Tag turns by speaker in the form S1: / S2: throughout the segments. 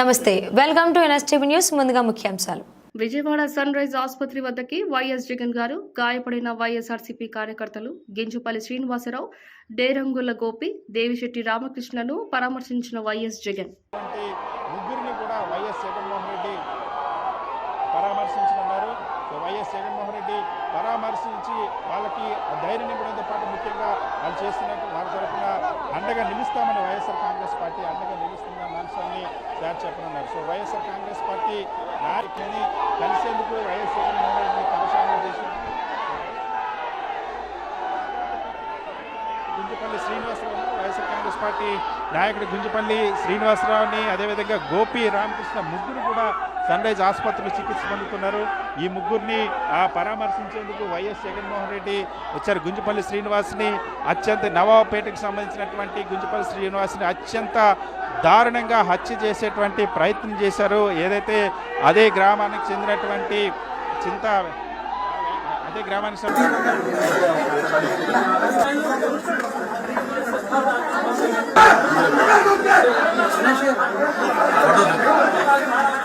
S1: నమస్తే welcome to NSTV news ముందుగా ముఖ్యాంశాలు.
S2: విజయవాడ సన్ రైజ్ ఆసుపత్రి వద్దకి వైఎస్ జగన్ గారు గాయపడిన వైఎస్ఆర్సీపీ కార్యకర్తలు గింజుపల్లి శ్రీనివాసరావు డేరంగుల గోపి దేవిశెట్టి రామకృష్ణను పరామర్శించిన వైఎస్ జగన్.
S3: వంటి ముగ్గురిని కూడా వైఎస్ జగన్మోహన్ రెడ్డి పరామర్శించనున్నారు. సో వైఎస్ జగన్మోహన్ రెడ్డి పరామర్శించి వాళ్ళకి ధైర్యం నింపడంతో పాటు ముఖ్యంగా వాళ్ళు చేస్తున్నట్టు వారి తరఫున అండగా నిలుస్తామని వైఎస్ఆర్ కాంగ్రెస్ పార్టీ అండగా నిలుస్తుందన్న తయారు చెప్పనున్నారు సో వైఎస్ఆర్ కాంగ్రెస్ పార్టీ నాయకుని కలిసేందుకు వైఎస్ జగన్మోహన్ రెడ్డిని చేసి గుంజపల్లి శ్రీనివాసరావు వైఎస్ఆర్ కాంగ్రెస్ పార్టీ నాయకుడు గుంజపల్లి శ్రీనివాసరావుని అదేవిధంగా గోపి రామకృష్ణ ముగ్గురు కూడా సన్ రైజ్ ఆసుపత్రిలో చికిత్స పొందుతున్నారు. ఈ ముగ్గురిని ఆ పరామర్శించేందుకు వైఎస్ జగన్మోహన్ రెడ్డి వచ్చారు. గుంజుపల్లి శ్రీనివాస్ని అత్యంత నవాబపేటకు సంబంధించినటువంటి గుంజుపల్లి శ్రీనివాస్ని అత్యంత దారుణంగా హత్య చేసేటువంటి ప్రయత్నం చేశారు. ఏదైతే అదే గ్రామానికి చెందినటువంటి చింత అదే గ్రామానికి సంబంధించిన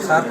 S4: ఆన్ చేసుకోండి
S3: సార్